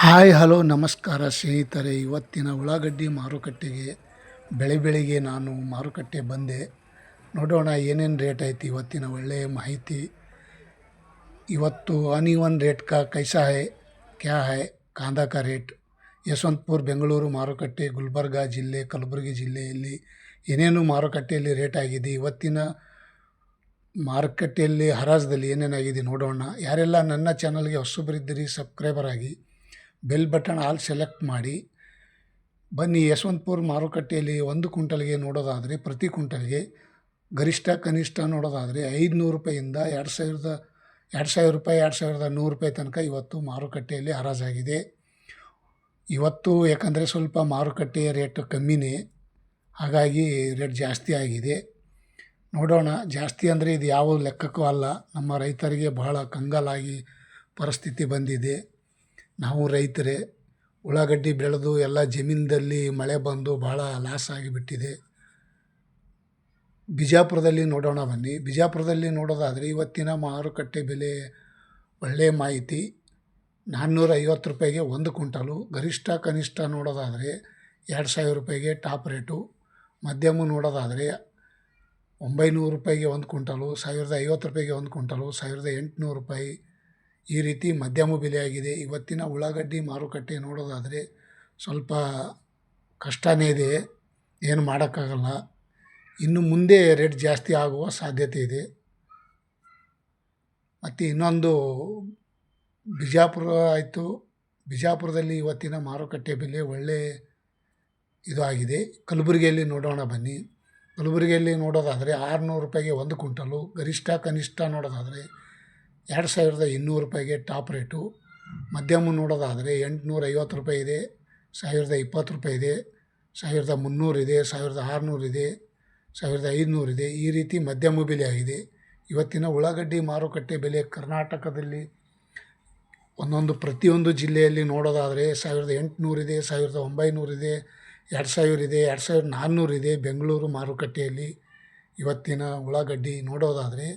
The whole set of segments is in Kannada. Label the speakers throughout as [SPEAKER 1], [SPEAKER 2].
[SPEAKER 1] ಹಾಯ್, ಹಲೋ, ನಮಸ್ಕಾರ ಸ್ನೇಹಿತರೆ. ಇವತ್ತಿನ ಉಳ್ಳಾಗಡ್ಡಿ ಮಾರುಕಟ್ಟೆಗೆ, ಬೆಳೆ ಬೆಳಿಗ್ಗೆ ನಾನು ಮಾರುಕಟ್ಟೆ ಬಂದೆ. ನೋಡೋಣ ಏನೇನು ರೇಟ್ ಐತಿ ಇವತ್ತಿನ ಒಳ್ಳೆಯ ಮಾಹಿತಿ. ಇವತ್ತು ಅನ್ಇವನ್ ರೇಟ್ ಕಾ ಕೈಸಾ ಹೈ ಕ್ಯಾ ಹೈ, ಕಾಂದಾ ಕಾ ರೇಟ್. ಯಶವಂತಪುರ, ಬೆಂಗಳೂರು ಮಾರುಕಟ್ಟೆ, ಗುಲ್ಬರ್ಗ ಜಿಲ್ಲೆ, ಕಲಬುರಗಿ ಜಿಲ್ಲೆಯಲ್ಲಿ ಏನೇನು ಮಾರುಕಟ್ಟೆಯಲ್ಲಿ ರೇಟ್ ಆಗಿದೆ, ಇವತ್ತಿನ ಮಾರುಕಟ್ಟೆಯಲ್ಲಿ ಹರಾಜದಲ್ಲಿ ಏನೇನಾಗಿದೆ ನೋಡೋಣ. ಯಾರೆಲ್ಲ ನನ್ನ ಚಾನಲ್ಗೆ ಹೊಸಬರಿದ್ದೀರಿ ಸಬ್ಸ್ಕ್ರೈಬರ್ ಆಗಿ ಬೆಲ್ ಬಟನ್ ಆಲ್ ಸೆಲೆಕ್ಟ್ ಮಾಡಿ. ಬನ್ನಿ ಯಶವಂತಪುರ ಮಾರುಕಟ್ಟೆಯಲ್ಲಿ ಒಂದು ಕುಂಟಲ್ಗೆ ನೋಡೋದಾದರೆ ಪ್ರತಿ ಕುಂಟಲ್ಗೆ ಗರಿಷ್ಠ ಕನಿಷ್ಠ ನೋಡೋದಾದರೆ ಐದುನೂರು ರೂಪಾಯಿಂದ ಎರಡು ಸಾವಿರದ, ಎರಡು ಸಾವಿರ ರೂಪಾಯಿ, ಎರಡು ಸಾವಿರದ ನೂರು ರೂಪಾಯಿ ತನಕ ಇವತ್ತು ಮಾರುಕಟ್ಟೆಯಲ್ಲಿ ಹರಾಜಾಗಿದೆ. ಇವತ್ತು ಯಾಕಂದರೆ ಸ್ವಲ್ಪ ಮಾರುಕಟ್ಟೆಯ ರೇಟ್ ಕಮ್ಮಿನೇ, ಹಾಗಾಗಿ ರೇಟ್ ಜಾಸ್ತಿ ಆಗಿದೆ. ನೋಡೋಣ, ಜಾಸ್ತಿ ಅಂದರೆ ಇದು ಯಾವ ಲೆಕ್ಕಕ್ಕೂ ಅಲ್ಲ. ನಮ್ಮ ರೈತರಿಗೆ ಬಹಳ ಕಂಗಾಲಾಗಿ ಪರಿಸ್ಥಿತಿ ಬಂದಿದೆ. ನಾವು ರೈತರೇ, ಉಳ್ಳಾಗಡ್ಡಿ ಬೆಳೆದು ಎಲ್ಲ ಜಮೀನದಲ್ಲಿ ಮಳೆ ಬಂದು ಭಾಳ ಲಾಸ್ ಆಗಿಬಿಟ್ಟಿದೆ. ಬಿಜಾಪುರದಲ್ಲಿ ನೋಡೋಣ ಬನ್ನಿ. ಬಿಜಾಪುರದಲ್ಲಿ ನೋಡೋದಾದರೆ ಇವತ್ತಿನ ಮಾರುಕಟ್ಟೆ ಬೆಲೆ ಒಳ್ಳೆಯ ಮಾಹಿತಿ. ನಾನ್ನೂರ ಐವತ್ತು ರೂಪಾಯಿಗೆ ಒಂದು ಕ್ವಿಂಟಲು. ಗರಿಷ್ಠ ಕನಿಷ್ಠ ನೋಡೋದಾದರೆ ಎರಡು ಸಾವಿರ ರೂಪಾಯಿಗೆ ಟಾಪ್ ರೇಟು. ಮಧ್ಯಮ ನೋಡೋದಾದರೆ ಒಂಬೈನೂರು ರೂಪಾಯಿಗೆ ಒಂದು ಕ್ವಿಂಟಲು. ಸಾವಿರದ ಐವತ್ತು ರೂಪಾಯಿಗೆ ಒಂದು ಕ್ವಿಂಟಲು. ಸಾವಿರದ ಎಂಟುನೂರು ರೂಪಾಯಿ. ಈ ರೀತಿ ಮಧ್ಯಮ ಬೆಲೆಯಾಗಿದೆ. ಇವತ್ತಿನ ಉಳ್ಳಾಗಡ್ಡಿ ಮಾರುಕಟ್ಟೆ ನೋಡೋದಾದರೆ ಸ್ವಲ್ಪ ಕಷ್ಟನೇ ಇದೆ. ಏನು ಮಾಡೋಕ್ಕಾಗಲ್ಲ. ಇನ್ನು ಮುಂದೆ ರೇಟ್ ಜಾಸ್ತಿ ಆಗುವ ಸಾಧ್ಯತೆ ಇದೆ. ಮತ್ತು ಇನ್ನೊಂದು ಬಿಜಾಪುರ ಆಯಿತು. ಬಿಜಾಪುರದಲ್ಲಿ ಇವತ್ತಿನ ಮಾರುಕಟ್ಟೆ ಬೆಲೆ ಒಳ್ಳೆ ಇದು ಆಗಿದೆ. ಕಲಬುರಗಿಯಲ್ಲಿ ನೋಡೋಣ ಬನ್ನಿ. ಕಲಬುರಗಿಯಲ್ಲಿ ನೋಡೋದಾದರೆ ಆರುನೂರು ರೂಪಾಯಿಗೆ ಒಂದು ಕುಂಟಲು ಗರಿಷ್ಠ ಕನಿಷ್ಠ ನೋಡೋದಾದರೆ ಎರಡು ಸಾವಿರದ ಇನ್ನೂರು ರೂಪಾಯಿಗೆ ಟಾಪ್ ರೇಟು. ಮಧ್ಯಮ ನೋಡೋದಾದರೆ ಎಂಟುನೂರ ಐವತ್ತು ರೂಪಾಯಿ ಇದೆ, ಸಾವಿರದ ಇಪ್ಪತ್ತು ರೂಪಾಯಿ ಇದೆ, ಸಾವಿರದ ಮುನ್ನೂರಿದೆ ಸಾವಿರದ ಆರುನೂರಿದೆ ಸಾವಿರದ ಐದುನೂರಿದೆ ಈ ರೀತಿ ಮಧ್ಯಮ ಬೆಲೆ ಆಗಿದೆ. ಇವತ್ತಿನ ಉಳ್ಳಾಗಡ್ಡಿ ಮಾರುಕಟ್ಟೆ ಬೆಲೆ ಕರ್ನಾಟಕದಲ್ಲಿ ಒಂದೊಂದು ಪ್ರತಿಯೊಂದು ಜಿಲ್ಲೆಯಲ್ಲಿ ನೋಡೋದಾದರೆ ಸಾವಿರದ ಎಂಟುನೂರಿದೆ ಸಾವಿರದ ಒಂಬೈನೂರಿದೆ ಎರಡು ಸಾವಿರ ಇದೆ, ಎರಡು ಸಾವಿರದ ನಾನ್ನೂರಿದೆ ಬೆಂಗಳೂರು ಮಾರುಕಟ್ಟೆಯಲ್ಲಿ. ಇವತ್ತಿನ ಉಳ್ಳಾಗಡ್ಡಿ ನೋಡೋದಾದರೆ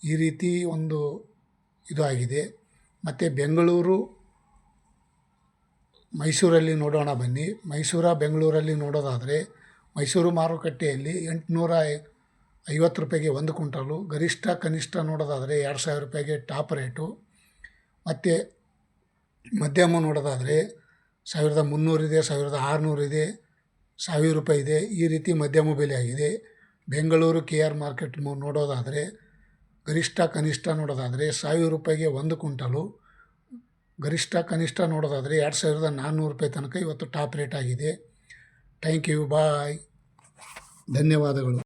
[SPEAKER 1] ಈ ರೀತಿ ಒಂದು ಇದು ಆಗಿದೆ ಮತ್ತು ಬೆಂಗಳೂರು, ಮೈಸೂರಲ್ಲಿ ನೋಡೋಣ ಬನ್ನಿ. ಮೈಸೂರ, ಬೆಂಗಳೂರಲ್ಲಿ ನೋಡೋದಾದರೆ ಮೈಸೂರು ಮಾರುಕಟ್ಟೆಯಲ್ಲಿ ಎಂಟುನೂರ ಐವತ್ತು ರೂಪಾಯಿಗೆ ಒಂದು ಕುಂಟಲು ಗರಿಷ್ಠ, ಕನಿಷ್ಠ ನೋಡೋದಾದರೆ ಎರಡು ಸಾವಿರ ರೂಪಾಯಿಗೆ ಟಾಪ್ ರೇಟು. ಮತ್ತು ಮಧ್ಯಮ ನೋಡೋದಾದರೆ ಸಾವಿರದ ಮುನ್ನೂರಿದೆ ಸಾವಿರದ ಆರುನೂರಿದೆ ಸಾವಿರ ರೂಪಾಯಿ ಇದೆ. ಈ ರೀತಿ ಮಧ್ಯಮ ಬೆಲೆ ಆಗಿದೆ. ಬೆಂಗಳೂರು ಕೆ ಆರ್ ಮಾರ್ಕೆಟ್ ನೋಡೋದಾದರೆ ಗರಿಷ್ಠ ಕನಿಷ್ಠ ನೋಡೋದಾದರೆ ಸಾವಿರ ರೂಪಾಯಿಗೆ ಒಂದು ಕುಂಟಲು ಗರಿಷ್ಠ ಕನಿಷ್ಠ ನೋಡೋದಾದರೆ ಎರಡು ಸಾವಿರದ ನಾನ್ನೂರು ರೂಪಾಯಿ ತನಕ ಇವತ್ತು ಟಾಪ್ ರೇಟ್ ಆಗಿದೆ. ಥ್ಯಾಂಕ್ ಯು ಬಾಯ್ ಧನ್ಯವಾದಗಳು.